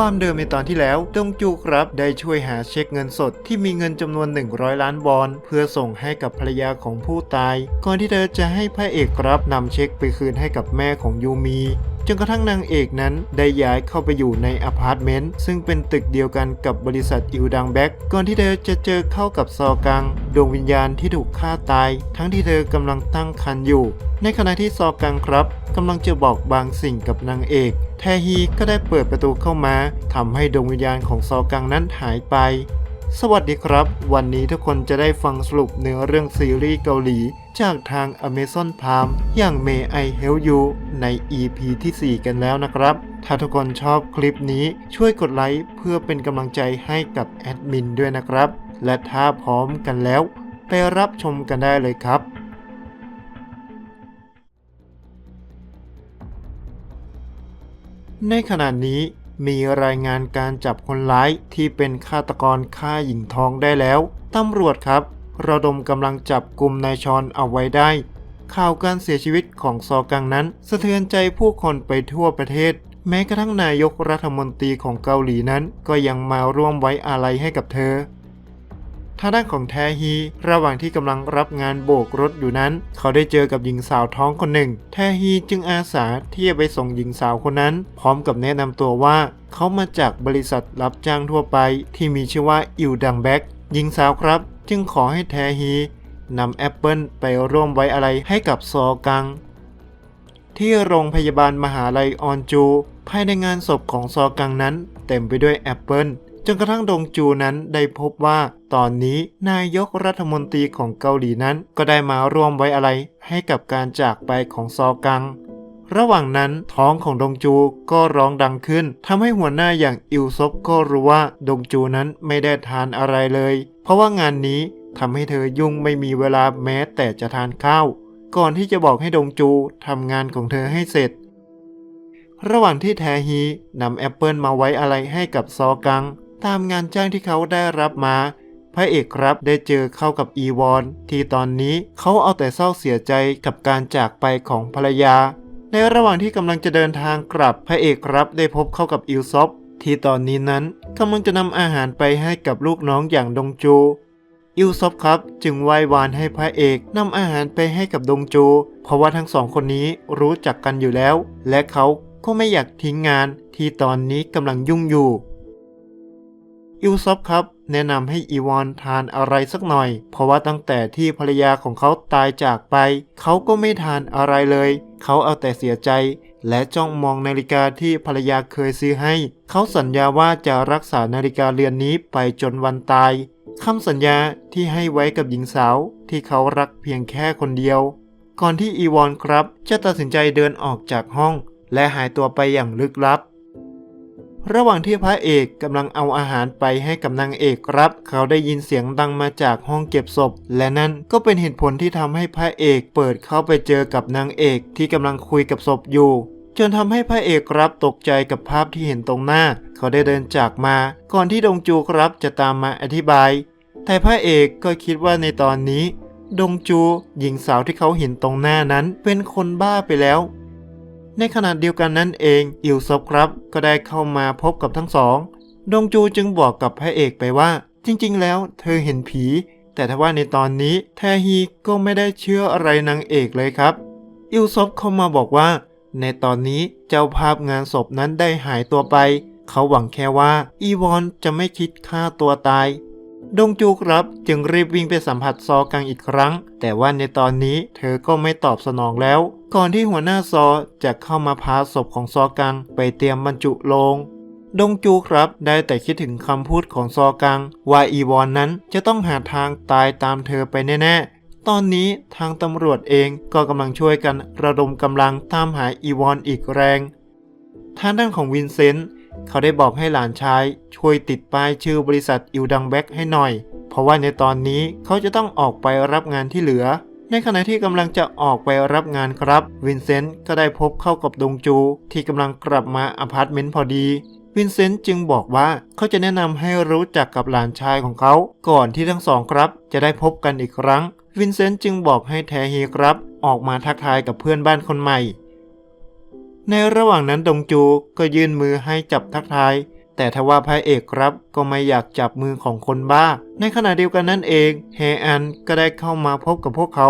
ความเดิมในตอนที่แล้วดงจูครับได้ช่วยหาเช็คเงินสดที่มีเงินจำนวน 100 ล้านวอน เพื่อส่งให้กับภรรยาของผู้ตาย ก่อนที่เธอจะให้พระเอกครับนำเช็คไปคืนให้กับแม่ของยูมี จนกระทั่งนางเอกนั้นได้ย้ายเข้าไปอยู่ในอพาร์ตเมนต์ซึ่งเป็นตึกเดียวกันกับบริษัทอิวดังแบ็กก่อนที่เธอจะเจอเข้ากับซอกัง ดวงวิญญาณที่ถูกฆ่าตาย ทั้งที่เธอกำลังตั้งครรภ์อยู่ ในขณะที่ซอกังครับกำลังจะบอกบางสิ่งกับนางเอกแทฮีก็ได้เปิดประตูเข้ามาทำให้ดวงวิญญาณของซอกังนั้นหายไป สวัสดีครับ วันนี้ทุกคนจะได้ฟังสรุปเนื้อเรื่องซีรีส์เกาหลี จากทาง Amazon Prime อย่าง May I Help You ใน EP ที่ 4 กันแล้วนะครับ ถ้าทุกคนชอบคลิปนี้ช่วยกดไลค์เพื่อเป็นกำลังใจให้กับแอดมินด้วยนะครับ และถ้าพร้อมกันแล้ว ไปรับชมกันได้เลยครับในขณะนี้ มีรายงานการจับคนร้ายที่เป็นฆาตกรฆ่าหญิงท้องได้แล้ว ตำรวจครับ ระดมกำลังจับกลุ่มนายชอนเอาไว้ได้ ข่าวการเสียชีวิตของซอกังนั้น สะเทือนใจผู้คนไปทั่วประเทศ แม้กระทั่งนายกรัฐมนตรีของเกาหลีนั้น ก็ยังมาร่วมไว้อาลัยให้กับเธอ ทางด้านของแทฮี ระหว่างที่กำลังรับงานโบกรถอยู่นั้น เขาได้เจอกับหญิงสาวท้องคนหนึ่ง แทฮีจึงอาสาที่จะไปส่งหญิงสาวคนนั้น พร้อมกับแนะนำตัวว่าเขามาจากบริษัทรับจ้างทั่วไป ที่มีชื่อว่าอิวดังแบ็กหญิงสาวครับ จึงขอให้แทฮีนำแอปเปิลไปร่วมไว้อะไรให้กับซอกัง ที่โรงพยาบาลมหาลัยออนจู ภายในงานศพของซอกังนั้น เต็มไปด้วยแอปเปิล จนกระทั่งดงจูนั้นได้พบว่า ตอนนี้นายกรัฐมนตรีของเกาหลีนั้นก็ได้มาร่วมไว้อะไรให้กับการจากไปของซอกัง ระหว่างนั้นท้องของดงจูก็ร้องดังขึ้นทำให้หัวหน้าอย่างอิวซบก็รู้ว่าดงจูนั้นไม่ได้ทานอะไรเลย เพราะว่างานนี้ทำให้เธอยุ่งไม่มีเวลาแม้แต่จะทานข้าว ก่อนที่จะบอกให้ดงจูทำงานของเธอให้เสร็จ ระหว่างที่แทฮีนำแอปเปิลมาไว้อะไรให้กับซอกัง ตามงานจ้างที่เขาได้รับมา พระเอกครับได้เจอเข้ากับอีวอน ที่ตอนนี้เขาเอาแต่เศร้าเสียใจกับการจากไปของภรรยา ในระหว่างที่กำลังจะเดินทางกลับพระเอกครับได้พบเข้ากับอิลซอฟที่ตอนนี้นั้นกำลังจะนำอาหารไปให้กับลูกน้องอย่างดงจูอิลซอฟครับจึงไหว้วานให้พระเอกนำอาหารไปให้กับดงจู เพราะว่าทั้งสองคนนี้รู้จักกันอยู่แล้ว และเขาก็ไม่อยากทิ้งงานที่ตอนนี้กำลังยุ่งอยู่ อิลซอฟครับ แนะนำให้อีวอนทานอะไรสักหน่อย เพราะว่าตั้งแต่ที่ภรรยาของเขาตายจากไป เขาก็ไม่ทานอะไรเลย เขาเอาแต่เสียใจ และจ้องมองนาฬิกาที่ภรรยาเคยซื้อให้ เขาสัญญาว่าจะรักษานาฬิกาเรือนนี้ไปจนวันตายคำสัญญาที่ให้ไว้กับหญิงสาวที่เขารักเพียงแค่คนเดียว ก่อนที่อีวอนครับ จะตัดสินใจเดินออกจากห้อง และหายตัวไปอย่างลึกลับ ระหว่างที่พระเอกกำลังเอาอาหารไปให้กับนางเอกครับ เขาได้ยินเสียงดังมาจากห้องเก็บศพ และนั่นก็เป็นเหตุผลที่ทำให้พระเอกเปิดเข้าไปเจอกับนางเอกที่กำลังคุยกับศพอยู่ จนทำให้พระเอกครับตกใจกับภาพที่เห็นตรงหน้า เขาได้เดินจากมา ก่อนที่ดงจูครับจะตามมาอธิบาย แต่พระเอกก็คิดว่าในตอนนี้ ดงจูหญิงสาวที่เขาเห็นตรงหน้านั้นเป็นคนบ้าไปแล้ว ในขณะเดียวกันนั้นเองอิลซบครับก็ได้เข้ามาพบกับทั้งสอง ดงจูจึงบอกกับพระเอกไปว่า จริงๆ แล้วเธอเห็นผี แต่ถ้าว่าในตอนนี้แทฮีก็ไม่ได้เชื่ออะไรนางเอกเลยครับ อิลซบเข้ามาบอกว่า ในตอนนี้เจ้าภาพงานศพนั้นได้หายตัวไป เขาหวังแค่ว่าอีวอนจะไม่คิดฆ่าตัวตาย ดงจูครับจึงรีบวิ่งไปสัมผัสซอกังอีกครั้ง แต่ว่าในตอนนี้เธอก็ไม่ตอบสนองแล้ว ก่อนที่หัวหน้าซอจะเข้ามาพาศพของซอกังไปเตรียมบรรจุโลงดงจูครับได้แต่คิดถึงคำพูดของซอกัง ว่าอีวอนนั้นจะต้องหาทางตายตามเธอไปแน่ๆ ตอนนี้ทางตำรวจเองก็กำลังช่วยกันระดมกำลังตามหาอีวอนอีกแรง ทางด้านของวินเซนต์ เขาได้บอกให้หลานชายช่วยติดป้ายชื่อบริษัทอิวดังแบ็กให้หน่อย เพราะว่าในตอนนี้เขาจะต้องออกไปรับงานที่เหลือ ในขณะที่กำลังจะออกไปรับงานครับ วินเซนต์ก็ได้พบเข้ากับดงจู ที่กำลังกลับมาอพาร์ตเมนต์พอดีวินเซนต์จึงบอกว่าเขาจะแนะนำให้รู้จักกับหลานชายของเขาก่อนที่ทั้งสองครับ จะได้พบกันอีกครั้ง วินเซนต์จึงบอกให้แทฮีครับ ออกมาทักทายกับเพื่อนบ้านคนใหม่ ในระหว่างนั้นดงจูก็ยื่นมือให้จับทักทาย แต่ทว่าพระเอกครับก็ไม่อยากจับมือของคนบ้า ในขณะเดียวกันนั่นเองเฮอันก็ได้เข้ามาพบกับพวกเขา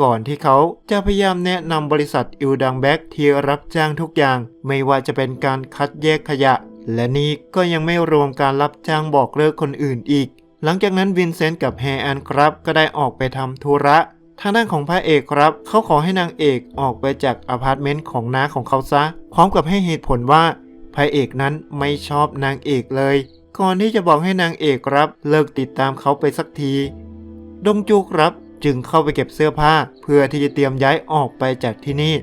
ก่อนที่เขาจะพยายามแนะนำบริษัทอิลดังแบ็กที่รับจ้างทุกอย่าง ไม่ว่าจะเป็นการคัดแยกขยะ และนี่ก็ยังไม่รวมการรับจ้างบอกเลิกคนอื่นอีก หลังจากนั้นวินเซนต์กับแฮอันครับก็ได้ออกไปทำธุระ ทางด้านของพระเอกครับ เขาขอให้นางเอกออกไปจากอพาร์ตเมนต์ของน้าของเขาซะ พร้อมกับให้เหตุผลว่าพระเอกนั้นไม่ชอบนางเอกเลย ก่อนที่จะบอกให้นางเอกครับ เลิกติดตามเขาไปสักที ดงจูครับจึงเข้าไปเก็บเสื้อผ้า เพื่อที่จะเตรียมย้ายออกไปจากที่นี่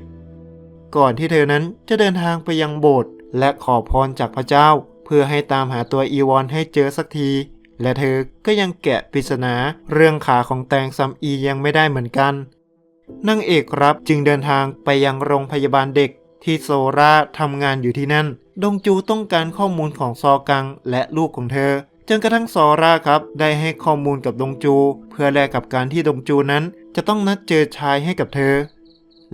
ก่อนที่เธอนั้นจะเดินทางไปยังโบสถ์และขอพรจากพระเจ้า เพื่อให้ตามหาตัวอีวอนให้เจอสักที และเธอก็ยังแกะปริศนาเรื่องขาของแตงซัมอียังไม่ได้เหมือนกันนางเอกรับจึงเดินทางไปยังโรงพยาบาลเด็กที่โซราทำงานอยู่ที่นั่น ดงจูต้องการข้อมูลของซอกังและลูกของเธอ จนกระทั่งซอราครับ ได้ให้ข้อมูลกับดงจู เพื่อแลกกับการที่ดงจูนั้น จะต้องนัดเจอชายให้กับเธอ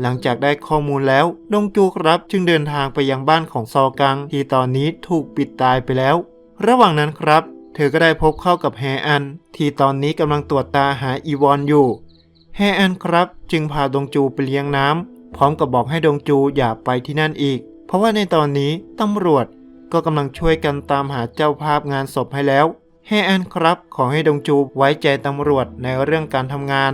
หลังจากได้ข้อมูลแล้ว ดงจูครับจึงเดินทางไปยังบ้านของซอกังที่ตอนนี้ถูกปิดตายไปแล้ว ระหว่างนั้นครับ ธอก็ได้พบเข้ากับแฮอัน ที่ตอนนี้กำลังตรวจตาหาอีวอนอยู่ แฮอันครับจึงพาดงจูไปเลี้ยงน้ำพร้อมกับบอกให้ดงจูอย่าไปที่นั่นอีก เพราะว่าในตอนนี้ตำรวจก็กำลังช่วยกันตามหาเจ้าภาพงานศพให้แล้วแฮอันครับ ขอให้ดงจูไว้ใจตำรวจในเรื่องการทำงาน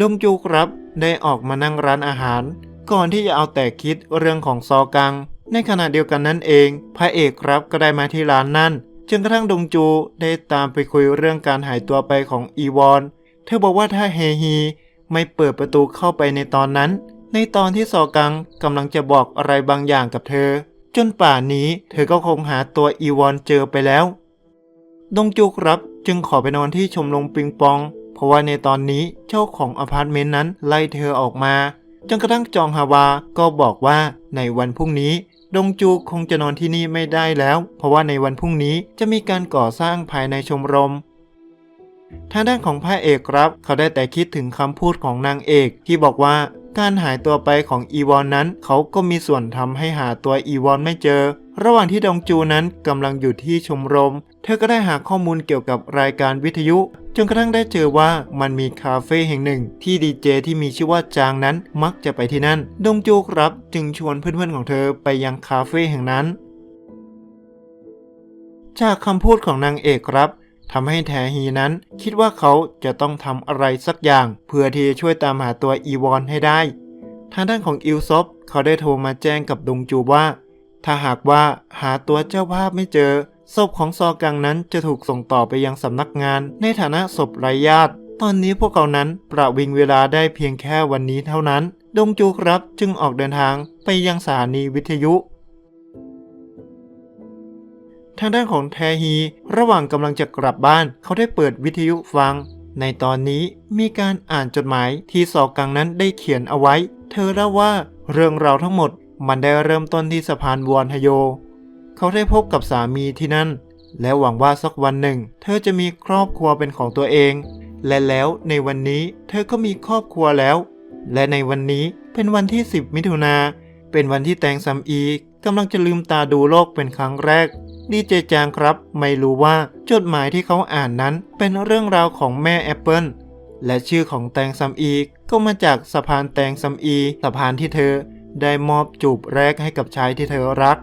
ดงจูครับได้ออกมานั่งร้านอาหาร ก่อนที่จะเอาแต่คิดเรื่องของซอกัง ในขณะเดียวกันนั่นเอง พระเอกครับก็ได้มาที่ร้านนั่น จนกระทั่งดงจูได้ตามไปคุยเรื่องการหายตัวไปของอีวอน เธอบอกว่าถ้าเฮฮีไม่เปิดประตูเข้าไปในตอนนั้น ในตอนที่ซอกังกำลังจะบอกอะไรบางอย่างกับเธอ จนป่านนี้เธอก็คงหาตัวอีวอนเจอไปแล้ว ดงจูครับจึงขอไปนอนที่ชมรมปิงปอง เพราะว่าในตอนนี้เจ้าของอพาร์ตเมนต์นั้นไล่เธอออกมาจนกระทั่งจองฮาวาก็บอกว่าในวันพรุ่งนี้ ดงจูคงจะนอนที่นี่ไม่ได้แล้ว เพราะว่าในวันพรุ่งนี้จะมีการก่อสร้างภายในชมรม ทางด้านของพระเอกครับ เขาได้แต่คิดถึงคำพูดของนางเอกที่บอกว่า การหายตัวไปของอีวอนนั้น เขาก็มีส่วนทำให้หาตัวอีวอนไม่เจอ ระหว่างที่ดงจูนั้นกำลังอยู่ที่ชมรม เธอก็ได้หาข้อมูลเกี่ยวกับรายการวิทยุ จนกระทั่งได้เจอว่ามันมีคาเฟ่แห่งหนึ่ง ที่ดีเจที่มีชื่อว่าจางนั้นมักจะไปที่นั่น ดงจูครับจึงชวนเพื่อนๆของเธอไปยังคาเฟ่แห่งนั้น จากคำพูดของนางเอกครับ ทำให้แทฮีนั้น คิดว่าเขาจะต้องทำอะไรสักอย่าง เพื่อที่จะช่วยตามหาตัวอีวอนให้ได้ ทางด้านของอิลซบเขาได้โทรมาแจ้งกับดงจูว่า ถ้าหากว่าหาตัวเจ้าภาพไม่เจอศพของซอกังนั้นจะถูกส่งต่อไปยังสำนักงาน ในฐานะศพไร้ญาติ ตอนนี้พวกเขานั้นประวิงเวลาได้เพียงแค่วันนี้เท่านั้น ดงจูครับจึงออกเดินทางไปยังสถานีวิทยุ ทางด้านของแทฮี ระหว่างกำลังจะกลับบ้าน เขาได้เปิดวิทยุฟัง ในตอนนี้มีการอ่านจดหมายที่ซอกังนั้นได้เขียนเอาไว้ เธอเล่าว่าเรื่องราวทั้งหมด มันได้เริ่มต้นที่สะพานวอนฮโย เขาได้พบกับสามีที่นั่น และหวังว่าสักวันหนึ่ง เธอจะมีครอบครัวเป็นของตัวเอง และแล้วในวันนี้เธอก็มีครอบครัวแล้ว และในวันนี้เป็นวันที่ 10 มิถุนาเป็นวันที่แตงซัมอีกำลังจะลืมตาดูโลกเป็นครั้งแรก ดีเจจางครับ ไม่รู้ว่าจดหมายที่เขาอ่านนั้นเป็นเรื่องราวของแม่แอปเปิลและชื่อของแตงซัมอีก็มาจากสะพานแตงซัมอีสะพานที่เธอได้มอบจูบแรกให้กับชายที่เธอรัก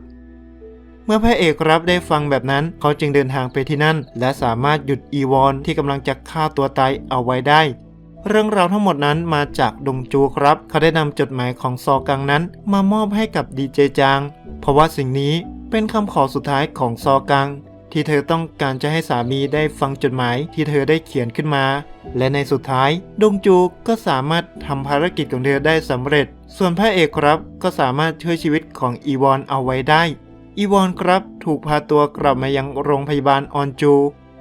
เมื่อพระเอกรับได้ฟังแบบนั้น เขาจึงเดินทางไปที่นั่น และสามารถหยุดอีวอนที่กำลังจะฆ่าตัวตายเอาไว้ได้ เรื่องราวทั้งหมดนั้นมาจากดงจูครับ เขาได้นำจดหมายของซอกังนั้น มามอบให้กับดีเจจาง เพราะว่าสิ่งนี้ เป็นคำขอสุดท้ายของซอกัง ที่เธอต้องการจะให้สามีได้ฟังจดหมายที่เธอได้เขียนขึ้นมา และในสุดท้ายดงจูก็สามารถทำภารกิจของเธอได้สำเร็จ ส่วนพระเอกครับก็สามารถช่วยชีวิตของอีวอนเอาไว้ได้ อีวอนครับถูกพาตัวกลับมายังโรงพยาบาลออนจู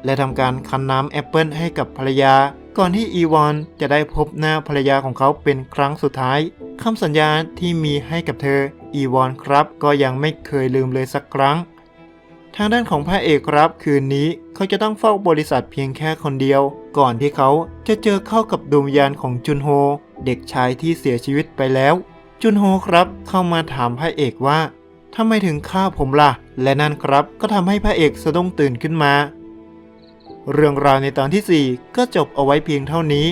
และทำการคันน้ำแอปเปิลให้กับภรรยาก่อนที่อีวอนจะได้พบหน้าภรรยาของเขาเป็นครั้งสุดท้ายคำสัญญาที่มีให้กับเธอ อีวอนครับ ก็ยังไม่เคยลืมเลยสักครั้ง ทางด้านของพระเอกครับ คืนนี้เขาจะต้องเฝ้าบริษัทเพียงแค่คนเดียว ก่อนที่เขาจะเจอเข้ากับดวงวิญญาณของจุนโฮ เด็กชายที่เสียชีวิตไปแล้ว จุนโฮครับ เข้ามาถามพระเอกว่าททำไมถึงฆ่าผมล่ะ และนั่นครับก็ทำให้พระเอกสะดุ้งตื่นขึ้นมา เรื่องราวในตอนที่ 4 ก็จบเอาไว้เพียงเท่านี้